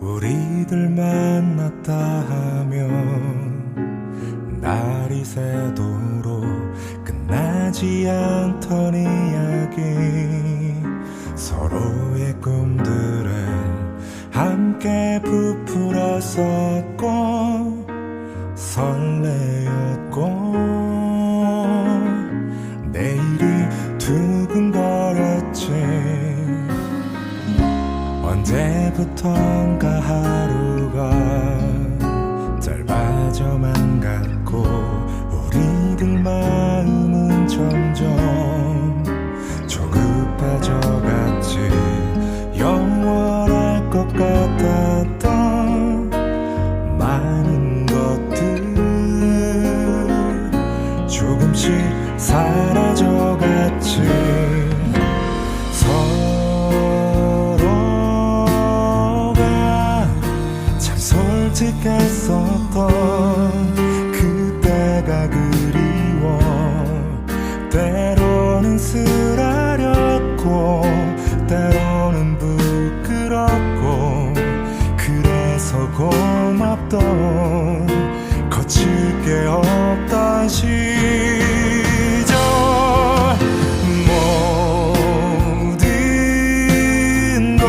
우리들 만났다 하면 날이 새도록 끝나지 않던 이야기 서로의 꿈들을 함께 부풀었었고 설레었고 내일이 두근거렸지. 언제부턴가 짧아져만 갔고 우리들 마음은 점점 조급해져 갔지. 영원할 것 같았던 많은 것들 조금씩 사라져 갔지. 서로가 참 솔직했었던 그때가 그리워. 때로는 쓰라렸고 때로는 부끄럽고 그래서 고맙던 거칠 게 없던 시